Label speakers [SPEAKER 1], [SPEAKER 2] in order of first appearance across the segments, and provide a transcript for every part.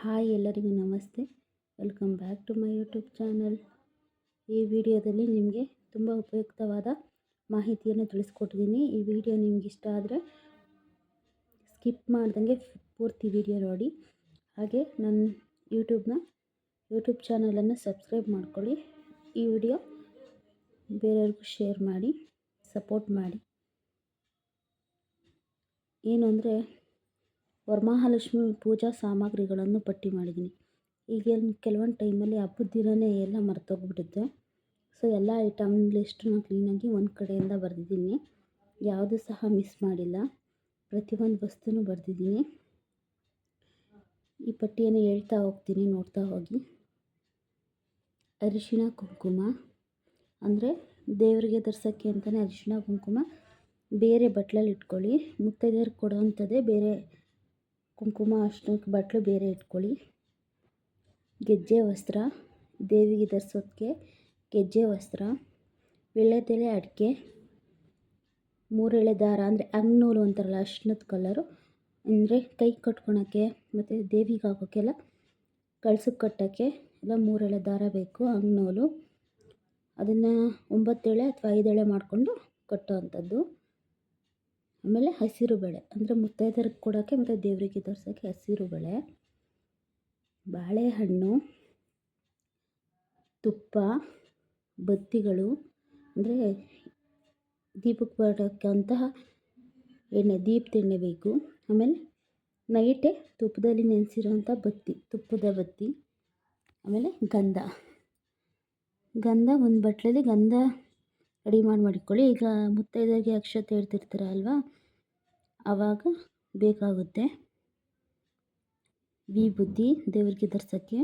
[SPEAKER 1] Hi ಎಲ್ಲರಿಗೂ ನಮಸ್ತೆ. Welcome back to my YouTube channel ಈ ವಿಡಿಯೋದಲ್ಲಿ ನಿಮಗೆ ತುಂಬ ಉಪಯುಕ್ತವಾದ ಮಾಹಿತಿಯನ್ನು ತಿಳಿಸ್ಕೊಟ್ಟಿದ್ದೀನಿ. ಈ ವಿಡಿಯೋ ನಿಮ್ಗೆ ಇಷ್ಟ ಆದರೆ ಸ್ಕಿಪ್ ಮಾಡ್ದಂಗೆ ಪೂರ್ತಿ ವಿಡಿಯೋ ನೋಡಿ. ಹಾಗೆ ನನ್ನ ಯೂಟ್ಯೂಬ್ನ ಯೂಟ್ಯೂಬ್ ಚಾನಲನ್ನು ಸಬ್ಸ್ಕ್ರೈಬ್ ಮಾಡ್ಕೊಳ್ಳಿ. ಈ ವಿಡಿಯೋ ಬೇರೆಯವ್ರಿಗೂ ಶೇರ್ ಮಾಡಿ ಸಪೋರ್ಟ್ ಮಾಡಿ. ಏನು ಅಂದರೆ ವರಮಹಾಲಕ್ಷ್ಮಿ ಪೂಜಾ ಸಾಮಗ್ರಿಗಳನ್ನು ಪಟ್ಟಿ ಮಾಡಿದ್ದೀನಿ. ಈಗ ಕೆಲವೊಂದು ಟೈಮಲ್ಲಿ ಹಬ್ಬದ ದಿನವೇ ಎಲ್ಲ ಮರ್ತೋಗ್ಬಿಡುತ್ತೆ ಸೊ, ಎಲ್ಲ ಐಟಮ್ ಲಿಸ್ಟನ್ನ ಕ್ಲೀನಾಗಿ ಒಂದು ಕಡೆಯಿಂದ ಬರೆದಿದ್ದೀನಿ. ಯಾವುದೂ ಸಹ ಮಿಸ್ ಮಾಡಿಲ್ಲ. ಪ್ರತಿಯೊಂದು ವಸ್ತುನೂ ಬರೆದಿದ್ದೀನಿ. ಈ ಪಟ್ಟಿಯನ್ನು ಹೇಳ್ತಾ ಹೋಗ್ತೀನಿ, ನೋಡ್ತಾ ಹೋಗಿ. ಅರಿಶಿಣ ಕುಂಕುಮ. ಅಂದರೆ ದೇವರಿಗೆ ಧರಿಸೋಕ್ಕೆ ಅಂತಲೇ ಅರಿಶಿಣ ಕುಂಕುಮ. ಬೇರೆ ಬಟ್ಲಲ್ಲಿ ಇಟ್ಕೊಳ್ಳಿ. ಮುತ್ತೈದೆಯರು ಕೊಡೋವಂಥದ್ದೇ ಬೇರೆ ಕುಂಕುಮ ಅರ್ಶಿಣಕ್ಕೆ ಬಟ್ಟಲು ಬೇರೆ ಇಟ್ಕೊಳ್ಳಿ. ಗೆಜ್ಜೆ ವಸ್ತ್ರ, ದೇವಿಗೆ ಧರಿಸೋದಕ್ಕೆ ಗೆಜ್ಜೆ ವಸ್ತ್ರ ವೀಳ್ಯದೆಲೆ ಅಡಿಕೆ, ಮೂರೆಳೆ ದಾರ ಅಂದರೆ ಅಂಗ್ನೂಲು ಅಂತಾರಲ್ಲ ಅರ್ಶಿಣದ ಕಲರು ಅಂದರೆ ಕೈ ಕಟ್ಕೊಳಕ್ಕೆ ಮತ್ತು ದೇವಿಗೆ ಹಾಕೋಕ್ಕೆಲ್ಲ ಕಳ್ಸಕ್ಕೆ ಕಟ್ಟೋಕ್ಕೆ ಎಲ್ಲ ಮೂರೆಳೆ ದಾರ ಬೇಕು ಅಂಗ್ನೂಲು ಅದನ್ನು ಒಂಬತ್ತೆಳೆ ಅಥವಾ ಐದೆಳೆ ಮಾಡಿಕೊಂಡು ಕಟ್ಟೋ ಅಂಥದ್ದು ಆಮೇಲೆ ಹಸಿರು ಬೇಳೆ. ಅಂದರೆ ಮುತ್ತೈದೆಯರಿಗೆ ಕೊಡೋಕ್ಕೆ ಮತ್ತು ದೇವರಿಗೆ ತೋರ್ಸೋಕ್ಕೆ ಹಸಿರು ಬೇಳೆ, ಬಾಳೆಹಣ್ಣು, ತುಪ್ಪ, ಬತ್ತಿಗಳು. ಅಂದರೆ ದೀಪಕ್ಕೆ ಬರೋಕ್ಕಂತಹ ಎಣ್ಣೆ ದೀಪದ ಎಣ್ಣೆ ಬೇಕು. ಆಮೇಲೆ ನೈಟೇ ತುಪ್ಪದಲ್ಲಿ ನೆನೆಸಿರೋಂಥ ಬತ್ತಿ, ತುಪ್ಪದ ಬತ್ತಿ. ಆಮೇಲೆ ಗಂಧ. ಗಂಧ ಒಂದು ಬಟ್ಲಲ್ಲಿ ಗಂಧ ರೆಡಿ ಮಾಡಿ ಮಾಡಿಕೊಳ್ಳಿ. ಈಗ ಮುತ್ತೈದೆಗೆ ಅಕ್ಷತೆ ಹೇಳ್ತಿರ್ತೀರ ಅಲ್ವಾ ಆವಾಗ ಬೇಕಾಗುತ್ತೆ ವಿಭೂತಿ ದೇವರಿಗೆ ಧರಿಸೋಕ್ಕೆ,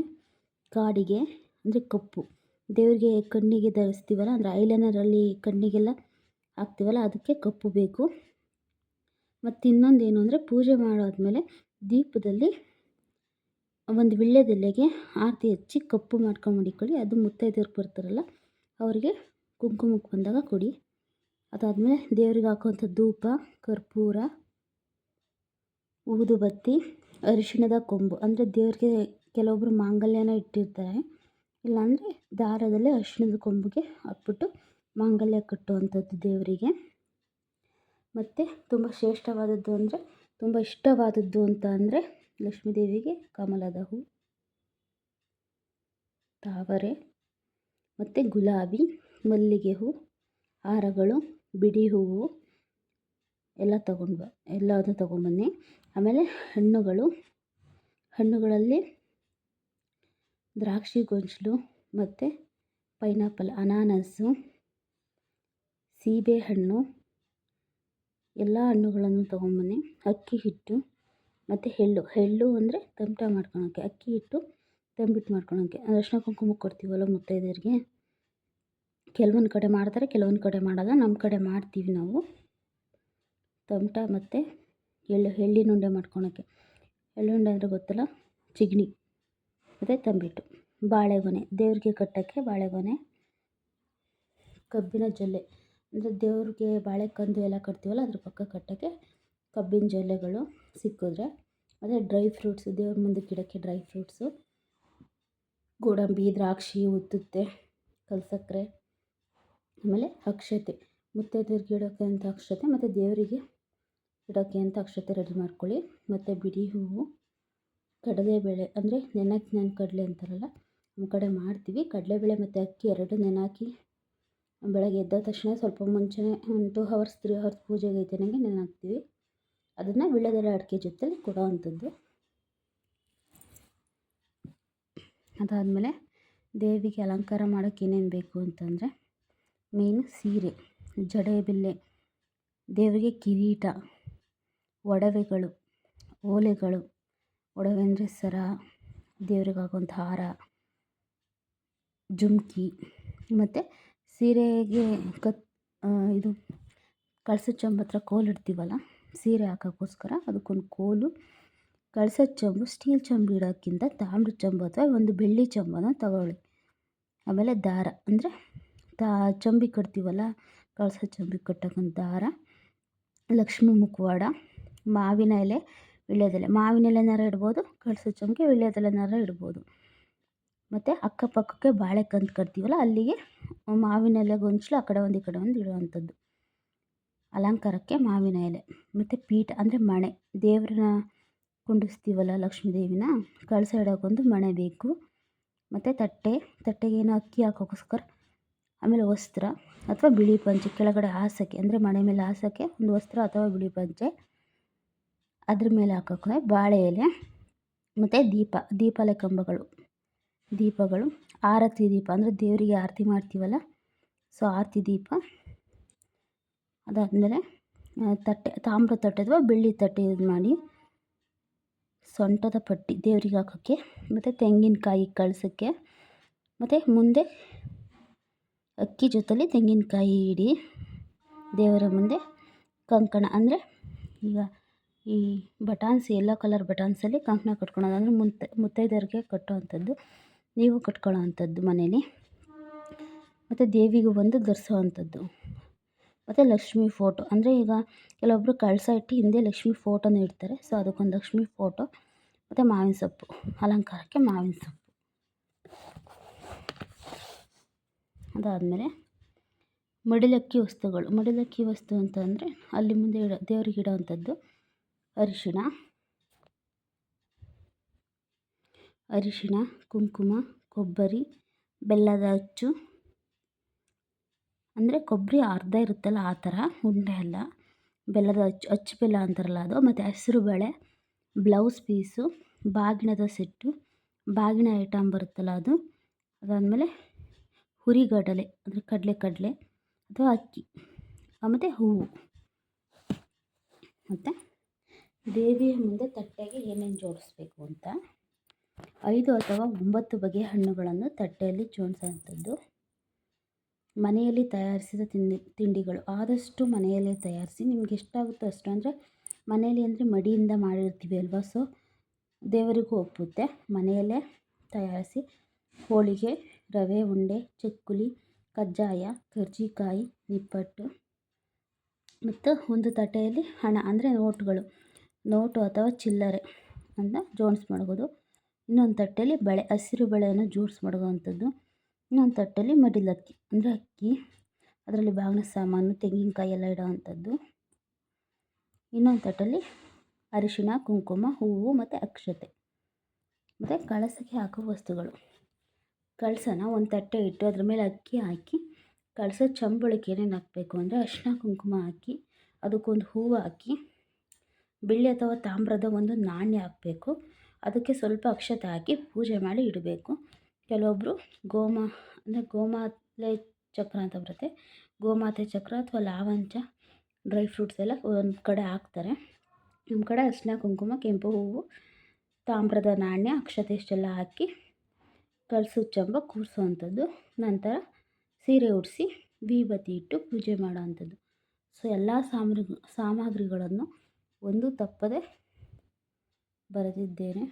[SPEAKER 1] ಕಾಡಿಗೆ, ಅಂದರೆ ಕಪ್ಪು. ದೇವರಿಗೆ ಕಣ್ಣಿಗೆ ಧರಿಸ್ತೀವಲ್ಲ, ಅಂದರೆ ಐಲೈನರಲ್ಲಿ ಕಣ್ಣಿಗೆಲ್ಲ ಹಾಕ್ತೀವಲ್ಲ, ಅದಕ್ಕೆ ಕಪ್ಪು ಬೇಕು. ಮತ್ತು ಇನ್ನೊಂದು ಏನು ಅಂದರೆ ಪೂಜೆ ಮಾಡಾದ್ಮೇಲೆ ದೀಪದಲ್ಲಿ ಒಂದು ವಿಳ್ಯದೆಲೆಗೆ ಆರತಿ ಹಚ್ಚಿ ಕಪ್ಪು ಮಾಡ್ಕೊಂಡು ಮಡಿಕೊಳ್ಳಿ ಅದು ಮುತ್ತೈದೆಯರು ಬರ್ತಾರಲ್ಲ ಅವರಿಗೆ ಕುಂಕುಮಕ್ಕೆ ಬಂದಾಗ ಕೊಡಿ. ಅದಾದಮೇಲೆ ದೇವರಿಗೆ ಹಾಕುವಂಥ ಧೂಪ, ಕರ್ಪೂರ ಊದುಬತ್ತಿ ಅರಿಶಿಣದ ಕೊಂಬು. ಅಂದರೆ ದೇವರಿಗೆ ಕೆಲವೊಬ್ಬರು ಮಾಂಗಲ್ಯನ ಇಟ್ಟಿರ್ತಾರೆ. ಇಲ್ಲಾಂದರೆ ದಾರದಲ್ಲಿ ಅರಿಶಿಣದ ಕೊಂಬಿಗೆ ಹಾಕ್ಬಿಟ್ಟು ಮಾಂಗಲ್ಯ ಕಟ್ಟುವಂಥದ್ದು ದೇವರಿಗೆ. ಮತ್ತು ತುಂಬ ಶ್ರೇಷ್ಠವಾದದ್ದು ಅಂದರೆ, ತುಂಬ ಇಷ್ಟವಾದದ್ದು ಅಂತ ಅಂದರೆ ಲಕ್ಷ್ಮೀದೇವಿಗೆ ಕಮಲದ ಹೂ, ತಾವರೆ, ಮತ್ತು ಗುಲಾಬಿ. ಮಲ್ಲಿಗೆ ಹೂ, ಹಾರಗಳು, ಬಿಡಿ ಹೂವು ಎಲ್ಲ ತಗೊಂಡು ಬ ಎಲ್ಲದೂ ತಗೊಂಬನ್ನಿ ಆಮೇಲೆ ಹಣ್ಣುಗಳು, ಹಣ್ಣುಗಳಲ್ಲಿ ದ್ರಾಕ್ಷಿ ಗೊಂಚಲು ಮತ್ತು ಪೈನಾಪಲ್ ಅನಾನಸ್ಸು ಸೀಬೆಹಣ್ಣು ಎಲ್ಲ ಹಣ್ಣುಗಳನ್ನು ತೊಗೊಂಬನ್ನಿ ಅಕ್ಕಿ ಹಿಟ್ಟು ಮತ್ತು ಎಳ್ಳು ಎಳ್ಳು ಅಂದರೆ ತಮಟ ಮಾಡ್ಕೊಳೋಕ್ಕೆ ಅಕ್ಕಿ ಹಿಟ್ಟು ತಂಬಿಟ್ಟು ಮಾಡ್ಕೊಳೋಕ್ಕೆ ಅರಶಿನ ಕುಂಕುಮಕ್ಕೆ ಕೊಡ್ತೀವಲ್ಲ ಮುತ್ತೈದೆಯರಿಗೆ? ಕೆಲವೊಂದು ಕಡೆ ಮಾಡ್ತಾರೆ, ಕೆಲವೊಂದು ಕಡೆ ಮಾಡಲ್ಲ. ನಮ್ಮ ಕಡೆ ಮಾಡ್ತೀವಿ ನಾವು. ತಮಟ ಮತ್ತು ಎಳ್ಳು ಎಳ್ಳಿನ ಉಂಡೆ ಮಾಡ್ಕೊಳಕ್ಕೆ. ಎಳ್ಳುಂಡೆ ಅಂದರೆ ಗೊತ್ತಲ್ಲ? ಚಿಗ್ನಿ. ಮತ್ತು ತಂಬಿಟ್ಟು. ಬಾಳೆಗೊನೆ. ದೇವ್ರಿಗೆ ಕಟ್ಟೋಕ್ಕೆ ಬಾಳೆಗೊನೆ. ಕಬ್ಬಿನ ಜೊಲ್ಲೆ. ಅಂದರೆ ದೇವ್ರಿಗೆ ಬಾಳೆಕಂದು ಎಲ್ಲ ಕಟ್ತೀವಲ್ಲ, ಅದ್ರ ಪಕ್ಕ ಕಟ್ಟೋಕ್ಕೆ ಕಬ್ಬಿನ ಜೊಲ್ಲೆಗಳು ಸಿಕ್ಕಿದ್ರೆ. ಅದೇ ಡ್ರೈ ಫ್ರೂಟ್ಸು, ದೇವ್ರ ಮುಂದೆ ಗಿಡಕ್ಕೆ ಡ್ರೈ ಫ್ರೂಟ್ಸು. ಗೋಡಂಬಿ, ದ್ರಾಕ್ಷಿ, ಉತ್ತುತ್ತೆ, ಕಲ್ಸಕ್ಕರೆ. ಆಮೇಲೆ ಅಕ್ಷತೆ. ಮುತ್ತೈದೆಯರಿಗೆ ಇಡೋಕ್ಕೆ ಅಂತ ಅಕ್ಷತೆ? ಮತ್ತು ದೇವರಿಗೆ ಇಡೋಕ್ಕೆ ಅಂತ ಅಕ್ಷತೆ ರೆಡಿ ಮಾಡ್ಕೊಳ್ಳಿ. ಮತ್ತು ಬಿಡಿ ಹೂವು, ಕಡಲೆಬೇಳೆ ಅಂದರೆ ನೆನಕ್ಕೆ ನೆನ್ಕಡಲೆ ಅಂತಾರಲ್ಲ, ನಮ್ಮ ಕಡೆ ಮಾಡ್ತೀವಿ. ಕಡಲೆಬೇಳೆ ಮತ್ತು ಅಕ್ಕಿ ಎರಡು ನೆನಾಕಿ ಬೆಳಗ್ಗೆ ಎದ್ದ ತಕ್ಷಣ ಸ್ವಲ್ಪ ಮುಂಚೆನೇ ಒಂದು ಟೂ ಹವರ್ಸ್ ತ್ರೀ ಹವರ್ಸ್ ಪೂಜೆಗೆ ಐತೆನಂಗೆ ನೆನೆ ಹಾಕ್ತೀವಿ ಅದನ್ನು ವಿಳ್ಳೆದೆಲೆ ಅಡಿಕೆ ಜೊತೆಲಿ ಕೊಡೋ ಅಂಥದ್ದು ಅದಾದಮೇಲೆ ದೇವಿಗೆ ಅಲಂಕಾರ ಮಾಡೋಕ್ಕೆ ಏನೇನು ಬೇಕು ಅಂತಂದರೆ ಮೇನ್ ಸೀರೆ, ಜಡೆ ಬಿಲ್ಲೆ ದೇವರಿಗೆ ಕಿರೀಟ, ಒಡವೆಗಳು, ಓಲೆಗಳು ಒಡವೆ ಅಂದರೆ ಸರ ದೇವ್ರಿಗೆ ಹಾಕುವಂಥ ಹಾರ, ಜುಮ್ಕಿ ಮತ್ತು ಸೀರೆಗೆ ಕತ್ ಇದು ಕಳಸ ಚಂಬು ಹತ್ರ ಕೋಲು ಇಡ್ತೀವಲ್ಲ, ಸೀರೆ ಹಾಕೋಕ್ಕೋಸ್ಕರ ಅದಕ್ಕೊಂದು ಕೋಲು ಕಳಸದ ಚಂಬು ಸ್ಟೀಲ್ ಚಂಬು ಇಡೋಕ್ಕಿಂತ ತಾಮ್ರ ಚಂಬು ಅಥವಾ ಒಂದು ಬೆಳ್ಳಿ ಚಂಬನ ತಗೊಳ್ಳಿ. ಆಮೇಲೆ ದಾರ ಅಂದರೆ ತಾ, ಚಂಬಿ ಕಟ್ತೀವಲ್ಲ? ಕಳಸ ಚಂಬಿ ಕಟ್ಟೋಕ್ಕಂಥ ಹಾರ. ಲಕ್ಷ್ಮೀ ಮುಖವಾಡ. ಮಾವಿನ ಎಲೆ ವೀಳ್ಯದೆಲೆ ಮಾವಿನ ಎಲೆನಾರ ಇಡ್ಬೋದು, ಕಳಸ ಚೊಂಬಕ್ಕೆ ವೀಳ್ಯದೆಲೆನಾರ ಇಡ್ಬೋದು. ಮತ್ತು ಅಕ್ಕಪಕ್ಕಕ್ಕೆ ಬಾಳೆ ಕಂತು ಕಟ್ತೀವಲ್ಲ, ಅಲ್ಲಿಗೆ ಮಾವಿನ ಎಲೆ ಗೊಂಚಲು ಆ ಕಡೆ ಒಂದು, ಈ ಕಡೆ ಒಂದು ಇಡುವಂಥದ್ದು. ಅಲಂಕಾರಕ್ಕೆ ಮಾವಿನ ಎಲೆ. ಮತ್ತು ಪೀಠ, ಅಂದರೆ ಮಣೆ. ದೇವ್ರನ್ನ ಕುಂಡಿಸ್ತೀವಲ್ಲ ಲಕ್ಷ್ಮೀ ದೇವಿನ ಕಳಸ ಇಡೋಕ್ಕೊಂದು ಮಣೆ ಬೇಕು. ಮತ್ತು ತಟ್ಟೆ. ತಟ್ಟೆಗೆ ಏನೋ ಅಕ್ಕಿ ಹಾಕೋಕ್ಕೋಸ್ಕರ ಆಮೇಲೆ ವಸ್ತ್ರ ಅಥವಾ ಬಿಳಿ ಪಂಚೆ, ಕೆಳಗಡೆ ಹಾಸೋಕ್ಕೆ, ಅಂದರೆ ಮಣೆ ಮೇಲೆ ಹಾಸೋಕ್ಕೆ ಒಂದು ವಸ್ತ್ರ ಅಥವಾ ಬಿಳಿ ಪಂಚೆ. ಅದ್ರ ಮೇಲೆ ಹಾಕೋಕ್ಕೆ ಬಾಳೆ ಎಲೆ, ಮತ್ತು ದೀಪ ದೀಪಾಲೆ ಕಂಬಗಳು, ದೀಪಗಳು, ಆರತಿ ದೀಪ, ಅಂದರೆ ದೇವರಿಗೆ ಆರತಿ ಮಾಡ್ತೀವಲ್ಲ, ಸೊ ಆರತಿ ದೀಪ. ಅದಾದಮೇಲೆ ತಟ್ಟೆ, ತಾಮ್ರ ತಟ್ಟೆ ಅಥವಾ ಬೆಳ್ಳಿ ತಟ್ಟೆ ಯೂಸ್ ಮಾಡಿ, ಸೊಂಟದ ಪಟ್ಟಿ ದೇವರಿಗೆ ಹಾಕೋಕ್ಕೆ, ಮತ್ತು ತೆಂಗಿನಕಾಯಿ ಕಳಿಸೋಕ್ಕೆ, ಮತ್ತು ಮುಂದೆ ಅಕ್ಕಿ ಜೊತೆಯಲ್ಲಿ ತೆಂಗಿನಕಾಯಿ ಇಡಿ. ದೇವರ ಮುಂದೆ ಕಂಕಣ ಅಂದರೆ ಈಗ ಈ ಬಟಾನ್ಸ್, ಎಲ್ಲೋ ಕಲರ್ ಬಟಾನ್ಸಲ್ಲಿ ಕಂಕಣ ಕಟ್ಕೊಳೋದು ಅಂದರೆ ಮುತ್ತ, ಮುತ್ತೈದೆಯರಿಗೆ ಕಟ್ಟುವಂಥದ್ದು, ನೀವು ಕಟ್ಕೊಳ್ಳೋ ಅಂಥದ್ದು ಮನೇಲಿ. ಮತ್ತು ದೇವಿಗೂ ಬಂದು ಧರಿಸೋ ಮತ್ತು ಲಕ್ಷ್ಮಿ ಫೋಟೋ ಅಂದರೆ ಈಗ ಕೆಲವೊಬ್ಬರು ಕಳಸ ಇಟ್ಟು ಹಿಂದೆ ಲಕ್ಷ್ಮಿ ಫೋಟೋನ ಇಡ್ತಾರೆ ಸೊ ಅದಕ್ಕೊಂದು ಲಕ್ಷ್ಮಿ ಫೋಟೋ ಮತ್ತು ಮಾವಿನ ಸೊಪ್ಪು, ಅಲಂಕಾರಕ್ಕೆ ಮಾವಿನ ಸೊಪ್ಪು. ಅದಾದಮೇಲೆ ಮಡಿಲಕ್ಕಿ ವಸ್ತುಗಳು. ಮಡಿಲಕ್ಕಿ ವಸ್ತು ಅಂತಂದರೆ ಅಲ್ಲಿ ಮುಂದೆ ಇಡೋ, ದೇವ್ರಿಗೆ ಇಡೋವಂಥದ್ದು ಅರಿಶಿಣ ಅರಿಶಿಣ, ಕುಂಕುಮ, ಕೊಬ್ಬರಿ, ಬೆಲ್ಲದ ಅಚ್ಚು. ಅಂದರೆ ಕೊಬ್ಬರಿ ಅರ್ಧ ಇರುತ್ತಲ್ಲ ಆ ಥರ, ಉಂಡೆ ಅಲ್ಲ. ಬೆಲ್ಲದ ಅಚ್ಚು ಅಚ್ಚು ಬೆಲ್ಲ ಅಂತಾರಲ್ಲ ಅದು. ಮತ್ತು ಹಸಿರು ಬೇಳೆ, ಬ್ಲೌಸ್ ಪೀಸು, ಬಾಗಿಣದ ಸೆಟ್ಟು ಬಾಗಿನ ಐಟಮ್ ಬರುತ್ತಲ್ಲ ಅದು. ಅದಾದಮೇಲೆ ಹುರಿಗಡಲೆ ಅಂದರೆ ಕಡಲೆ ಕಡಲೆ ಅಥವಾ ಅಕ್ಕಿ ಮತ್ತು ಹೂವು. ಮತ್ತು ದೇವಿಯ ಮುಂದೆ ತಟ್ಟೆಗೆ ಏನೇನು ಜೋಡಿಸ್ಬೇಕು ಅಂತ? ಐದು ಅಥವಾ ಒಂಬತ್ತು ಬಗೆಯ ಹಣ್ಣುಗಳನ್ನು ತಟ್ಟೆಯಲ್ಲಿ ಜೋಡಿಸೋವಂಥದ್ದು ಮನೆಯಲ್ಲಿ ತಯಾರಿಸಿದ ತಿಂಡಿ, ತಿಂಡಿಗಳು. ಆದಷ್ಟು ಮನೆಯಲ್ಲೇ ತಯಾರಿಸಿ ನಿಮ್ಗೆ ಎಷ್ಟಾಗುತ್ತೋ ಅಷ್ಟು, ಅಂದರೆ ಮನೆಯಲ್ಲಿ ಅಂದರೆ ಮಡಿಯಿಂದ ಮಾಡಿರ್ತೀವಿ ಅಲ್ವಾ? ಸೊ ದೇವರಿಗೂ ಒಪ್ಪುತ್ತೆ ಮನೆಯಲ್ಲೇ ತಯಾರಿಸಿ ಹೋಳಿಗೆ ರವೆ, ಉಂಡೆ, ಚಕ್ಕುಲಿ, ಕಜ್ಜಾಯ, ಕರ್ಜಿಕಾಯಿ, ನಿಪ್ಪಟ್ಟು ಮತ್ತು ಒಂದು ತಟ್ಟೆಯಲ್ಲಿ ಹಣ ಅಂದರೆ ನೋಟುಗಳು. ನೋಟು ಅಥವಾ ಚಿಲ್ಲರೆ ಅಂತ ಜೋಡಿಸ್ ಮಡಗೋದು ಇನ್ನೊಂದು ತಟ್ಟೆಯಲ್ಲಿ ಬಳೆ, ಹಸಿರು ಬಳೆಯನ್ನು ಜೋಡಿಸ್ ಮಾಡುವಂಥದ್ದು. ಇನ್ನೊಂದು ತಟ್ಟೆಯಲ್ಲಿ ಮಡಿಲಕ್ಕಿ ಅಂದರೆ ಅಕ್ಕಿ. ಅದರಲ್ಲಿ ಬಾಗಿನ ಸಾಮಾನು, ತೆಂಗಿನಕಾಯಿ ಎಲ್ಲ ಇಡೋವಂಥದ್ದು. ಇನ್ನೊಂದು ತಟ್ಟೆಯಲ್ಲಿ ಅರಿಶಿಣ, ಕುಂಕುಮ, ಹೂವು ಮತ್ತು ಅಕ್ಷತೆ. ಮತ್ತು ಕಳಸಕ್ಕೆ ಹಾಕೋ ವಸ್ತುಗಳು. ಕಳಸನ ಒಂದು ತಟ್ಟೆ ಇಟ್ಟು ಅದ್ರ ಮೇಲೆ ಅಕ್ಕಿ ಹಾಕಿ, ಕಳಸ ಚಂಬಳಕ್ಕೆ ಏನೇನು ಹಾಕಬೇಕು ಅಂದರೆ ಅರಿಶಿನ ಕುಂಕುಮ ಹಾಕಿ, ಅದಕ್ಕೊಂದು ಹೂವು ಹಾಕಿ, ಬೆಳ್ಳಿ ಅಥವಾ ತಾಮ್ರದ ಒಂದು ನಾಣ್ಯ ಹಾಕಬೇಕು. ಅದಕ್ಕೆ ಸ್ವಲ್ಪ ಅಕ್ಷತೆ ಹಾಕಿ ಪೂಜೆ ಮಾಡಿ ಇಡಬೇಕು. ಕೆಲವೊಬ್ಬರು ಗೋಮ, ಅಂದರೆ ಗೋಮಾತೆ ಚಕ್ರ ಅಂತ ಬರುತ್ತೆ. ಗೋಮಾತೆ ಚಕ್ರ ಅಥವಾ ಲಾವಂಚ, ಡ್ರೈ ಫ್ರೂಟ್ಸ್ ಎಲ್ಲ ಒಂದು ಕಡೆ ಹಾಕ್ತಾರೆ. ನಮ್ಮ ಕಡೆ ಅರಿಶಿನ ಕುಂಕುಮ, ಕೆಂಪು ಹೂವು, ತಾಮ್ರದ ನಾಣ್ಯ, ಅಕ್ಷತೆ ಇಷ್ಟೆಲ್ಲ ಹಾಕಿ ಕಳಸದ ಚಂಬ ಕೂರಿಸೋವಂಥದ್ದು ನಂತರ ಸೀರೆ ಉಡಿಸಿ ವಿಭೂತಿ ಇಟ್ಟು ಪೂಜೆ ಮಾಡೋವಂಥದ್ದು ಸೊ ಎಲ್ಲ ಸಾಮಗ್ರಿ ಸಾಮಗ್ರಿಗಳನ್ನು ಒಂದು ತಪ್ಪದೆ ಬರೆದಿದ್ದೇನೆ.